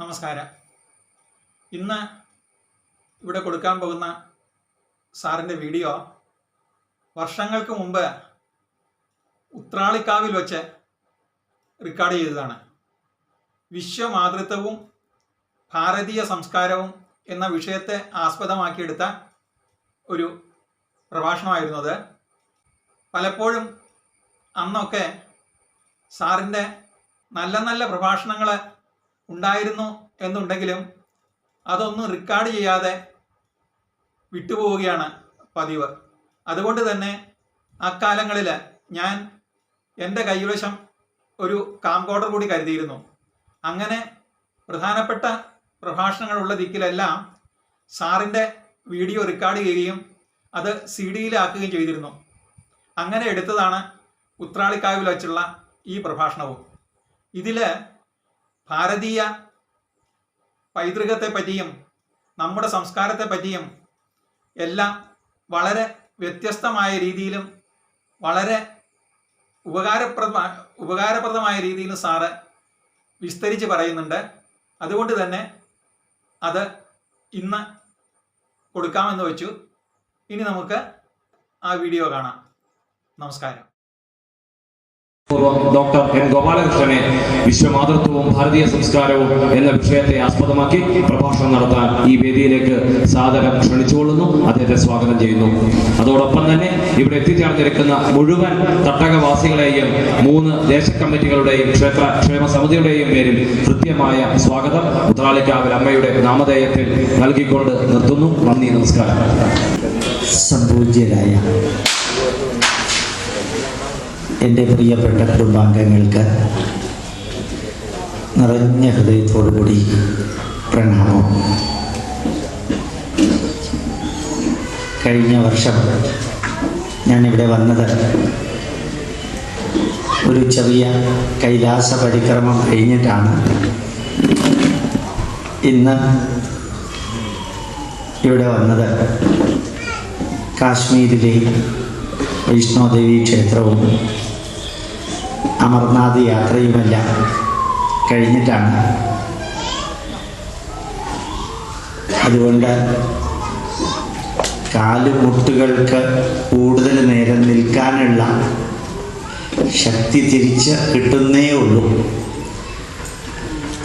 നമസ്കാരം. ഇന്ന് ഇവിടെ കൊടുക്കാൻ പോകുന്ന സാറിന്റെ വീഡിയോ വർഷങ്ങൾക്ക് മുമ്പ് ഉത്രാളിക്കാവിൽ വച്ച് റെക്കോർഡ് ചെയ്തതാണ്. വിശ്വമാതൃത്വവും ഭാരതീയ സംസ്കാരവും എന്ന വിഷയത്തെ ആസ്പദമാക്കിയെടുത്ത ഒരു പ്രഭാഷണമായിരുന്നു അത്. പലപ്പോഴും അന്നൊക്കെ സാറിന്റെ നല്ല നല്ല പ്രഭാഷണങ്ങൾ ഉണ്ടായിരുന്നു എന്നുണ്ടെങ്കിലും അതൊന്നും റെക്കോർഡ് ചെയ്യാതെ വിട്ടുപോവുകയാണ് പതിവ്. അതുകൊണ്ട് തന്നെ അക്കാലങ്ങളിൽ ഞാൻ എന്റെ കൈവശം ഒരു കാംകോഡർ കൂടി കരുതിയിരുന്നു. അങ്ങനെ പ്രധാനപ്പെട്ട പ്രഭാഷണങ്ങളുള്ള ദിക്കിലെല്ലാം സാറിന്റെ വീഡിയോ റെക്കോർഡ് ചെയ്യുകയും അത് സി ഡിയിലാക്കുകയും ചെയ്തിരുന്നു. അങ്ങനെ എടുത്തതാണ് ഉത്രാളിക്കാവിൽ വച്ചുള്ള ഈ പ്രഭാഷണവും. ഇതിൽ ഭാരതീയ പൈതൃകത്തെ പറ്റിയും നമ്മുടെ സംസ്കാരത്തെ പറ്റിയും എല്ലാം വളരെ വ്യത്യസ്തമായ രീതിയിലും വളരെ ഉപകാരപ്രദ ഉപകാരപ്രദമായ രീതിയിലും സാറ് വിസ്തരിച്ച് പറയുന്നുണ്ട്. അതുകൊണ്ട് തന്നെ അത് ഇന്ന് കൊടുക്കാമെന്ന് വെച്ചു. ഇനി നമുക്ക് ആ വീഡിയോ കാണാം. നമസ്കാരം. ഡോക്ടർ എൻ ഗോപാലകൃഷ്ണനെ വിശ്വമാതൃത്വവും ഭാരതീയ സംസ്കാരവും എന്ന വിഷയത്തെ ആസ്പദമാക്കി പ്രഭാഷണം നടത്താൻ ഈ വേദിയിലേക്ക് സാദരം ക്ഷണിച്ചുകൊള്ളുന്നു. അദ്ദേഹത്തെ സ്വാഗതം ചെയ്യുന്നു. അതോടൊപ്പം തന്നെ ഇവിടെ എത്തിച്ചേർന്നിരിക്കുന്ന മുഴുവൻ തട്ടകവാസികളെയും മൂന്ന് ദേശകമ്മിറ്റികളുടെയും ക്ഷേത്ര ക്ഷേമ സമിതിയുടെയും പേരിൽ കൃത്യമായ സ്വാഗതം മുതലാളിക്കാവൽ അമ്മയുടെ നാമധേയത്തിൽ നൽകിക്കൊണ്ട് നിർത്തുന്നു. നന്ദി നമസ്കാരം. സംപൂജ്യരായ എന്റെ പ്രിയപ്പെട്ട കുടുംബാംഗങ്ങൾക്ക് നിറഞ്ഞ ഹൃദയത്തോടുകൂടി പ്രണാമം. കഴിഞ്ഞ വർഷം ഞാനിവിടെ വന്നത് ഒരു ചെറിയ കൈലാസ പരിക്രമം കഴിഞ്ഞിട്ടാണ്. ഇന്ന് ഇവിടെ വന്നത് കാശ്മീരിലെ വൈഷ്ണോദേവി ക്ഷേത്രവും അമർനാഥ് യാത്രയുമെല്ലാം. കഴിഞ്ഞിട്ടാണ്. അതുകൊണ്ട് കാലുമുട്ടുകൾക്ക് കൂടുതൽ നേരം നിൽക്കാനുള്ള ശക്തി തിരിച്ച് കിട്ടുന്നേ ഉള്ളൂ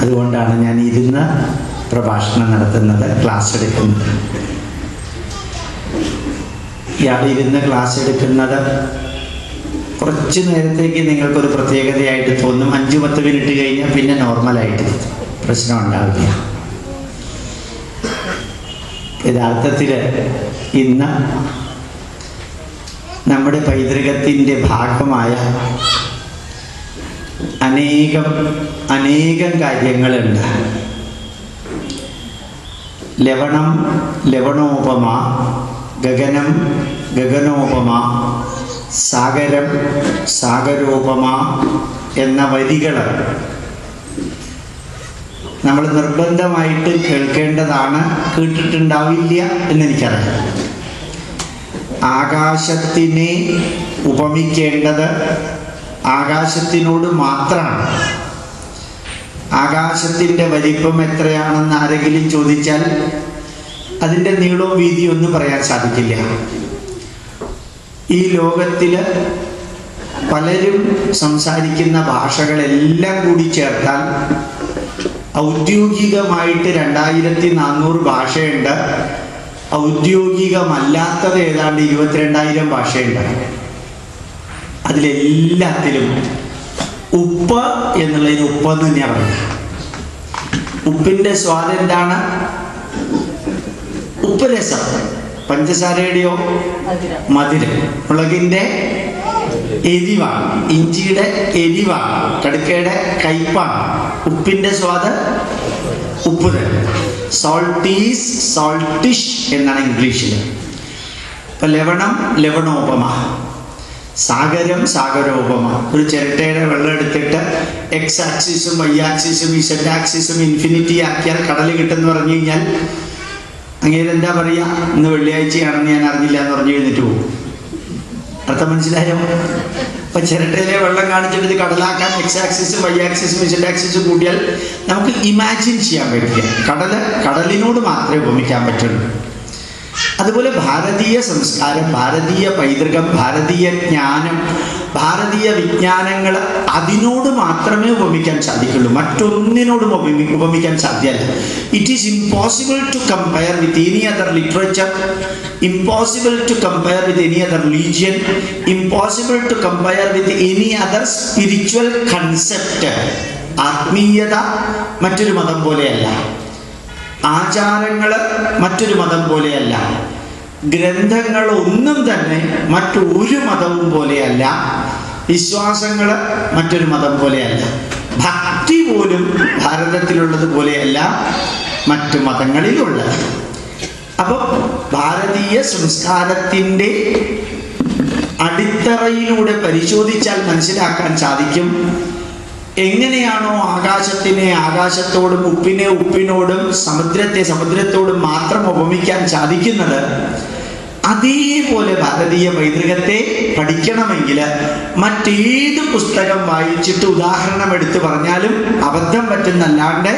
അതുകൊണ്ടാണ് ഞാൻ ഇരുന്ന് പ്രഭാഷണം നടത്തുന്നത് ക്ലാസ് എടുക്കുന്നത്. ഇയാൾ ഇരുന്ന് ക്ലാസ് എടുക്കുന്നത് കുറച്ച് നേരത്തേക്ക് നിങ്ങൾക്കൊരു പ്രത്യേകതയായിട്ട് തോന്നും. അഞ്ച് പത്ത് മിനിറ്റ് കഴിഞ്ഞാൽ പിന്നെ നോർമലായിട്ട് പ്രശ്നം ഉണ്ടാവില്ല. യഥാർത്ഥത്തിൽ ഇന്ന് നമ്മുടെ പൈതൃകത്തിന്റെ ഭാഗമായ അനേകം അനേകം കാര്യങ്ങളുണ്ട്. ലവണം ലവണോപമ ഗഗനം ഗഗനോപമ സാഗരം സാഗരോപമ എന്ന വരികൾ നമ്മൾ നിർബന്ധമായിട്ട് കേൾക്കേണ്ടതാണ് കേട്ടിട്ടുണ്ടാവില്ല എന്നെനിക്കറിയാം. ആകാശത്തിനെ ഉപമിക്കേണ്ടത് ആകാശത്തിനോട് മാത്രമാണ്. ആകാശത്തിന്റെ വലിപ്പം എത്രയാണെന്ന് ആരെങ്കിലും ചോദിച്ചാൽ അതിന്റെ നീളവും വീതിയും ഒന്നും പറയാൻ സാധിക്കില്ല. ഈ ലോകത്തിൽ പലരും സംസാരിക്കുന്ന ഭാഷകളെല്ലാം കൂടി ചേർത്താൽ ഔദ്യോഗികമായിട്ട് രണ്ടായിരത്തി നാനൂറ് ഭാഷയുണ്ട്. ഔദ്യോഗികമല്ലാത്തത് ഏതാണ്ട് ഇരുപത്തിരണ്ടായിരം ഭാഷയുണ്ട്. അതിലെല്ലാത്തിലും ഉപ്പ് എന്നുള്ളതിന് ഉപ്പെന്ന് തന്നെയാണ് പറയുന്നത്. ഉപ്പിന്റെ സ്വാദ് എന്താണ്? ഉപ്പ് രസം. പഞ്ചസാരയുടെയോ? മധുരം. മുളകിന്റെ എരിവാണ് ഇഞ്ചിയുടെ എരിവാണ് കടുക്കയുടെ കയ്പാണ് ഉപ്പിന്റെ സ്വാദ് ഉപ്പ് തന്നെ സോൾട്ടീസ് സോൾട്ടിഷ് എന്നാണ് ഇംഗ്ലീഷിൽ ഇപ്പൊ ലവണം ലവണോപമ. സാഗരം സാഗരോപമ. ഒരു ചിരട്ടയുടെ വെള്ളം എടുത്തിട്ട് എക്സ് ആക്സിസും വൈ ആക്സിസും ഇസഡ് ആക്സിസും ഇൻഫിനിറ്റി ആക്കിയാൽ കടൽ കിട്ടുമെന്ന് പറഞ്ഞു കഴിഞ്ഞാൽ അങ്ങേര് എന്താ പറയാ? ഇന്ന് വെള്ളിയാഴ്ചയാണെന്ന് ഞാൻ അറിഞ്ഞില്ല എന്ന് പറഞ്ഞു എഴുന്നിട്ട് പോകും. അർത്ഥം മനസ്സിലായോ? അപ്പൊ ചിരട്ടയിലെ വെള്ളം കാണിച്ചിട്ട് ഇത് കടലാക്കാൻ എക്സ് ആക്സിസും വൈ ആക്സിസും ഇസഡ് ആക്സിസും കൂട്ടിയാൽ നമുക്ക് ഇമാജിൻ ചെയ്യാൻ പറ്റില്ല. കടൽ കടലിനോട് മാത്രമേ ഉപമിക്കാൻ പറ്റുള്ളൂ. അതുപോലെ ഭാരതീയ സംസ്കാരം ഭാരതീയ പൈതൃകം ഭാരതീയ ജ്ഞാനം ഭാരതീയ വിജ്ഞാനങ്ങൾ അതിനോട് മാത്രമേ ഉപമിക്കാൻ സാധിക്കുള്ളൂ. മറ്റൊന്നിനോടും ഉപമി ഉപമിക്കാൻ സാധ്യമല്ല it is impossible to compare with any other literature impossible to compare with any other religion impossible to compare with any other spiritual concept ആത്മീയത മറ്റൊരു മതം പോലെയല്ല. ആചാരങ്ങൾ മറ്റൊരു മതം പോലെയല്ല. ഗ്രന്ഥങ്ങൾ ഒന്നും തന്നെ മറ്റൊരു മതവും പോലെയല്ല. വിശ്വാസങ്ങൾ മറ്റൊരു മതം പോലെയല്ല. ഭക്തി പോലും ഭാരതത്തിലുള്ളത് പോലെയല്ല മറ്റു മതങ്ങളിലുള്ളത്. അപ്പം ഭാരതീയ സംസ്കാരത്തിന്റെ അടിത്തറയിലൂടെ പരിശോധിച്ചാൽ മനസ്സിലാക്കാൻ സാധിക്കും. എങ്ങനെയാണോ ആകാശത്തിനെ ആകാശത്തോടും ഉപ്പിനെ ഉപ്പിനോടും സമുദ്രത്തെ സമുദ്രത്തോടും മാത്രം ഉപമിക്കാൻ സാധിക്കുന്നത് അതേപോലെ ഭാരതീയ പൈതൃകത്തെ പഠിക്കണമെങ്കിൽ മറ്റേത് പുസ്തകം വായിച്ചിട്ട് ഉദാഹരണം എടുത്തു പറഞ്ഞാലും അബദ്ധം പറ്റുന്നല്ലാണ്ട്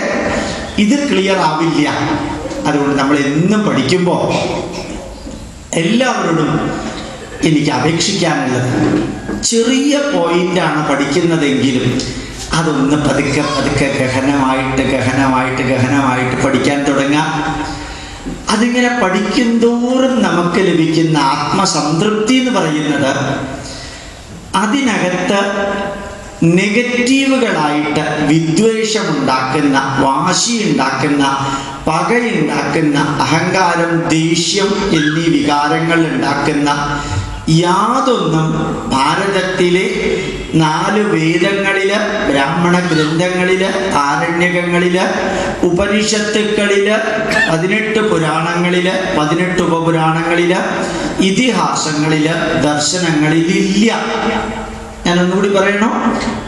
ഇത് ക്ലിയർ ആവില്ല. അതുകൊണ്ട് നമ്മൾ എന്നും പഠിക്കുമ്പോൾ എല്ലാവരോടും എനിക്ക് അപേക്ഷിക്കാനുള്ളത്. ചെറിയ പോയിന്റാണ് പഠിക്കുന്നതെങ്കിലും അതൊന്ന് പതുക്കെ പതുക്കെ ഗഹനമായിട്ട് ഗഹനമായിട്ട് ഗഹനമായിട്ട് പഠിക്കാൻ തുടങ്ങാം. അതിങ്ങനെ പഠിക്കുന്തോറും നമുക്ക് ലഭിക്കുന്ന ആത്മസംതൃപ്തി എന്ന് പറയുന്നത് അതിനകത്ത് നെഗറ്റീവുകളായിട്ട് വിദ്വേഷമുണ്ടാക്കുന്ന വാശിയുണ്ടാക്കുന്ന പകയുണ്ടാക്കുന്ന അഹങ്കാരം ദേഷ്യം എന്നീ വികാരങ്ങൾ ഉണ്ടാക്കുന്ന യാതൊന്നും ഭാരതത്തിലെ നാല് വേദങ്ങളിൽ ബ്രാഹ്മണ ഗ്രന്ഥങ്ങളിൽ ആരണ്യകങ്ങളിൽ ഉപനിഷത്തുക്കളിൽ പതിനെട്ട് പുരാണങ്ങളിൽ പതിനെട്ട് ഉപപുരാണങ്ങളിൽ ഇതിഹാസങ്ങളിൽ ദർശനങ്ങളിലില്ല. ഞാൻ ഒന്നുകൂടി പറയണോ?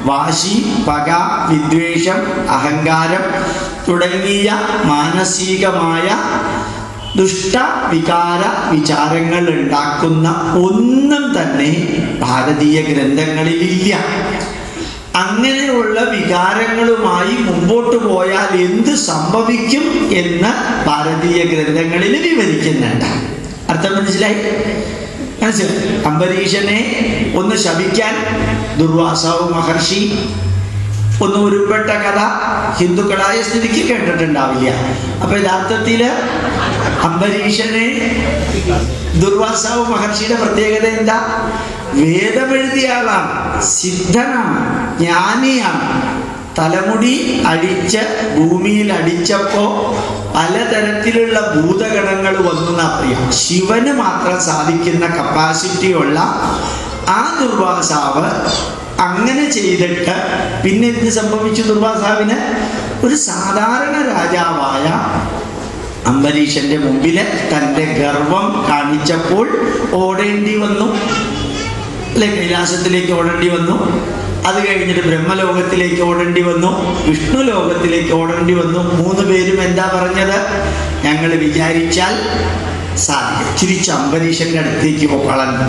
വാശി പക വിദ്വേഷം അഹങ്കാരം തുടങ്ങിയ മാനസികമായ ദുഷ്ടവികാര വിചാരങ്ങൾ ഉണ്ടാക്കുന്ന ഒന്നും തന്നെ ഭാരതീയ ഗ്രന്ഥങ്ങളിലില്ല. അങ്ങനെയുള്ള വികാരങ്ങളുമായി മുമ്പോട്ട് പോയാൽ എന്ത് സംഭവിക്കും എന്ന് ഭാരതീയ ഗ്രന്ഥങ്ങളിൽ വിവരിക്കുന്നുണ്ട്. അർത്ഥം മനസ്സിലായി? മനസ്സിലായി? അംബരീഷനെ ഒന്ന് ശപിക്കാൻ ദുർവാസാവ് മഹർഷി ഒന്ന് ഉരുപ്പെട്ട കഥ ഹിന്ദുക്കളായ സ്ഥിതിക്ക് കേട്ടിട്ടുണ്ടാവില്ല. അപ്പൊ യഥാർത്ഥത്തിൽ അംബരീഷനെ ദുർവാസാവ് മഹർഷിയുടെ പ്രത്യേകത എന്താ? വേദമെഴുതിയ ആളാണ് സിദ്ധനാണ് ജ്ഞാനിയാണ് തലമുടി അടിച്ച് ഭൂമിയിൽ അടിച്ചപ്പോ പലതരത്തിലുള്ള ഭൂതഗണങ്ങൾ വന്നു അറിയാം ശിവന് മാത്രം സാധിക്കുന്ന കപ്പാസിറ്റിയുള്ള ആ ദുർവാസാവ് അങ്ങനെ ചെയ്തിട്ട് പിന്നെ എന്ത് സംഭവിച്ചു? ദുർവാസാവിന് ഒരു സാധാരണ രാജാവായ അംബരീഷന്റെ മുമ്പിൽ തന്റെ ഗർവം കാണിച്ചപ്പോൾ ഓടേണ്ടി വന്നു. അല്ലെ കൈലാസത്തിലേക്ക് ഓടേണ്ടി വന്നു. അത് കഴിഞ്ഞിട്ട് ബ്രഹ്മലോകത്തിലേക്ക് ഓടേണ്ടി വന്നു. വിഷ്ണു ലോകത്തിലേക്ക് ഓടേണ്ടി വന്നു. മൂന്ന് പേരും എന്താ പറഞ്ഞത്? ഞങ്ങൾ വിചാരിച്ചാൽ സാധിക്കും. തിരിച്ച് അംബരീഷന്റെ അടുത്തേക്ക് വളർന്നു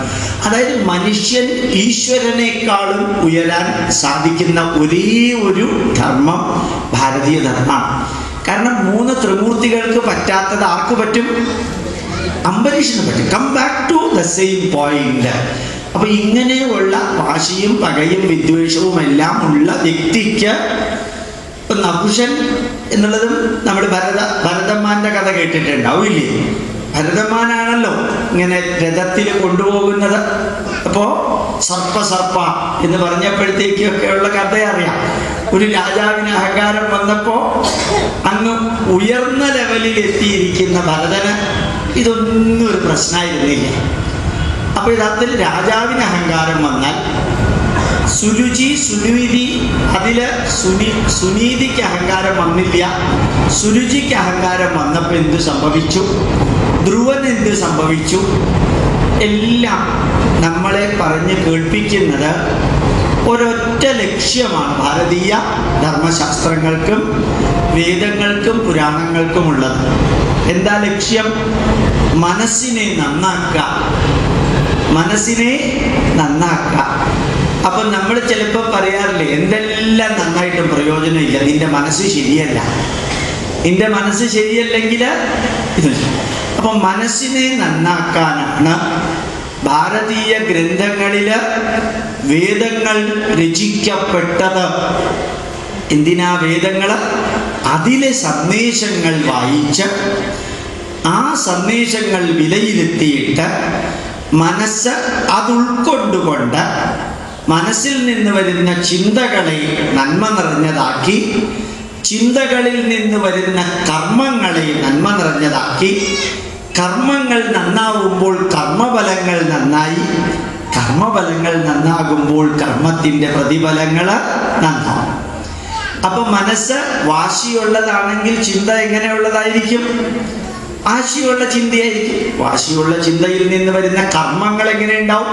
അതായത് മനുഷ്യൻ ഈശ്വരനേക്കാളും ഉയരാൻ സാധിക്കുന്ന ഒരേ ഒരു ധർമ്മം ഭാരതീയ ധർമ്മമാണ്. കാരണം മൂന്ന് ത്രിമൂർത്തികൾക്ക് പറ്റാത്തത് ആർക്ക് പറ്റും? അംബരീഷിന് പറ്റും. Come back to the same point അപ്പൊ ഇങ്ങനെയുള്ള വാശിയും പകയും വിദ്വേഷവും എല്ലാം ഉള്ള വ്യക്തിക്ക് ഇപ്പൊ നപുഷൻ എന്നുള്ളതും നമ്മുടെ ഭരത ഭരതന്മാന്റെ കഥ കേട്ടിട്ടുണ്ടാവില്ലേ ഭരതന്മാനാണല്ലോ ഇങ്ങനെ രഥത്തിൽ കൊണ്ടുപോകുന്നത്. അപ്പോ സർപ്പ സർപ്പ എന്ന് പറഞ്ഞപ്പോഴത്തേക്കൊക്കെയുള്ള കഥ അറിയാം. ഒരു രാജാവിന് അഹങ്കാരം വന്നപ്പോ അങ്ങ് ഉയർന്ന ലെവലിൽ എത്തിയിരിക്കുന്ന ഭരതന് ഇതൊന്നും ഒരു പ്രശ്നമായിരുന്നില്ല. അപ്പൊ യഥാർത്ഥത്തിൽ രാജാവിന് അഹങ്കാരം വന്നാൽ സുരുചി സുനീതി അതിൽ സുനി സുനീതിക്ക് അഹങ്കാരം വന്നില്ല. സുരുചിക്ക് അഹങ്കാരം വന്നപ്പോൾ എന്ത് സംഭവിച്ചു? ധ്രുവൻ എന്ത് സംഭവിച്ചു? എല്ലാം നമ്മളെ പറഞ്ഞ് കേൾപ്പിക്കുന്നത് ഒരൊറ്റ ലക്ഷ്യമാണ്. ഭാരതീയ ധർമ്മശാസ്ത്രങ്ങൾക്കും വേദങ്ങൾക്കും പുരാണങ്ങൾക്കും ഉള്ളത്. എന്താ ലക്ഷ്യം? മനസ്സിനെ നന്നാക്കുക. മനസ്സിനെ നന്നാക്കുക. അപ്പൊ നമ്മൾ ചിലപ്പോൾ പറയാറില്ലേ എന്തെല്ലാം നന്നായിട്ടും പ്രയോജനമില്ല. നിന്റെ മനസ്സ് ശരിയല്ല. നിന്റെ മനസ്സ് ശരിയല്ലെങ്കിൽ ഇത് അപ്പം മനസ്സിനെ നന്നാക്കാനാണ് ഭാരതീയ ഗ്രന്ഥങ്ങളിൽ വേദങ്ങൾ രചിക്കപ്പെട്ടത്. എന്തിനാ വേദങ്ങൾ അതിലെ സന്ദേശങ്ങൾ വായിച്ച് ആ സന്ദേശങ്ങൾ വിലയിരുത്തിയിട്ട് മനസ്സ് അത് ഉൾക്കൊണ്ടുകൊണ്ട് മനസ്സിൽ നിന്ന് വരുന്ന ചിന്തകളെ നന്മ നിറഞ്ഞതാക്കി ചിന്തകളിൽ നിന്ന് വരുന്ന കർമ്മങ്ങളെ നന്മ നിറഞ്ഞതാക്കി കർമ്മങ്ങൾ നന്നാവുമ്പോൾ കർമ്മഫലങ്ങൾ നന്നായി. കർമ്മഫലങ്ങൾ നന്നാകുമ്പോൾ കർമ്മത്തിന്റെ പ്രതിഫലങ്ങൾ നന്നാവും. അപ്പൊ മനസ്സ് വാശിയുള്ളതാണെങ്കിൽ ചിന്ത എങ്ങനെയുള്ളതായിരിക്കും? വാശിയുള്ള ചിന്തയായിരിക്കും. വാശിയുള്ള ചിന്തയിൽ നിന്ന് വരുന്ന കർമ്മങ്ങൾ എങ്ങനെ ഉണ്ടാവും?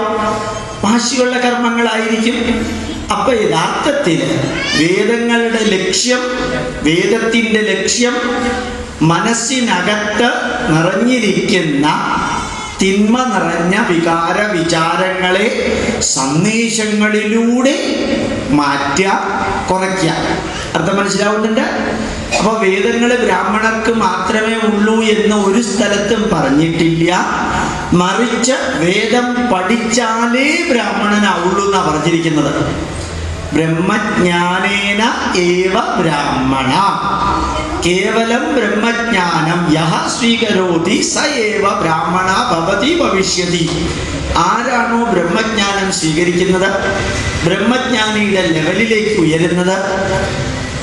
വാശിയുള്ള കർമ്മങ്ങളായിരിക്കും. അപ്പൊ യഥാർത്ഥത്തിൽ വേദങ്ങളുടെ ലക്ഷ്യം വേദത്തിന്റെ ലക്ഷ്യം മനസ്സിനകത്ത് നിറഞ്ഞിരിക്കുന്ന തിന്മ നിറഞ്ഞ വികാര വിചാരങ്ങളെ സന്ദേശങ്ങളിലൂടെ മാറ്റുക കുറയ്ക്കുക. അർത്ഥം മനസ്സിലാവുന്നുണ്ട്? അപ്പൊ വേദങ്ങൾ ബ്രാഹ്മണർക്ക് മാത്രമേ ഉള്ളൂ എന്ന് ഒരു സ്ഥലത്തും പറഞ്ഞിട്ടില്ല. മറിച്ച് വേദം പഠിച്ചാലേ ബ്രാഹ്മണനാവുള്ളൂ എന്നാണ് പറഞ്ഞിരിക്കുന്നത്. ബ്രഹ്മജ്ഞാനേന ഏവ ബ്രാഹ്മണ. കേവലം ബ്രഹ്മജ്ഞാനം യഹ സ്വീകരോതി സ ഏവ ബ്രാഹ്മണ ഭവതി ഭവിഷ്യതി. ആരാണോ ബ്രഹ്മജ്ഞാനം സ്വീകരിക്കുന്നത്? ബ്രഹ്മജ്ഞാനിയുടെ ലെവലിലേക്ക് ഉയരുന്നത്.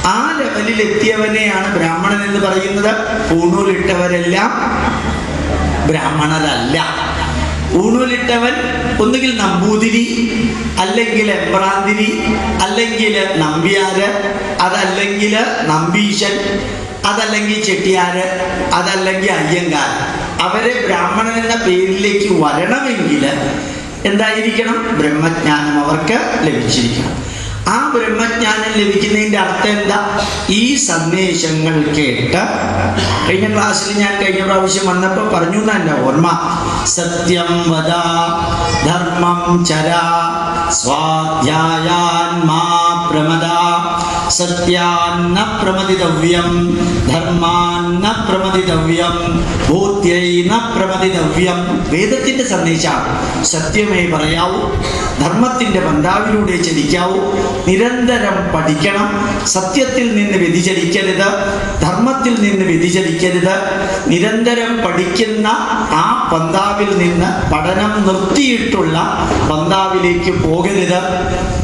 ആ ലെവലിൽ എത്തിയവനെയാണ് ബ്രാഹ്മണൻ എന്ന് പറയുന്നത്. പൂണൂലിട്ടവരെല്ലാം ബ്രാഹ്മണരല്ല. ഊണൂലിട്ടവൻ ഒന്നുകിൽ നമ്പൂതിരി അല്ലെങ്കിൽ എമ്പ്രാന്തിരി അല്ലെങ്കിൽ നമ്പ്യാര് അതല്ലെങ്കിൽ നമ്പീശൻ അതല്ലെങ്കിൽ ചെട്ടിയാര് അതല്ലെങ്കിൽ അയ്യങ്കാർ. അവരെ ബ്രാഹ്മണൻ എന്ന പേരിലേക്ക് വരണമെങ്കിൽ എന്തായിരിക്കണം? ബ്രഹ്മജ്ഞാനം അവർക്ക് ലഭിച്ചിരിക്കണം. ആ ബ്രഹ്മജ്ഞാനം ലഭിക്കുന്നതിന്റെ അർത്ഥം എന്താ? ഈ സന്ദേശങ്ങൾ കേട്ട് കഴിഞ്ഞ ക്ലാസ്സിൽ ഞാൻ കഴിഞ്ഞ പ്രാവശ്യം വന്നപ്പോൾ പറഞ്ഞു തന്നെ ഓർമ്മ? സത്യം വദ ധർമ്മം ചര സ്വാധ്യായാൻ മാ പ്രമദ. സത്യാന്ന പ്രമതിതവ്യം ധർമാന്ന പ്രമതിതവ്യം ഭൂത്യൈന പ്രമതിതവ്യം വേദത്തിന്റെ സന്ദേശം സത്യമേ പറയാവൂ ധർമ്മത്തിന്റെ പന്താവിലൂടെ ചലിക്കാവൂ. നിരന്തരം പഠിക്കണം. സത്യത്തിൽ നിന്ന് വ്യതിചലിക്കരുത്. ധർമ്മത്തിൽ നിന്ന് വ്യതിചലിക്കരുത്. നിരന്തരം പഠിക്കുന്ന ആ പന്താവിൽ നിന്ന് പഠനം നിർത്തിയിട്ടുള്ള പന്താവിലേക്ക് പോകരുത്.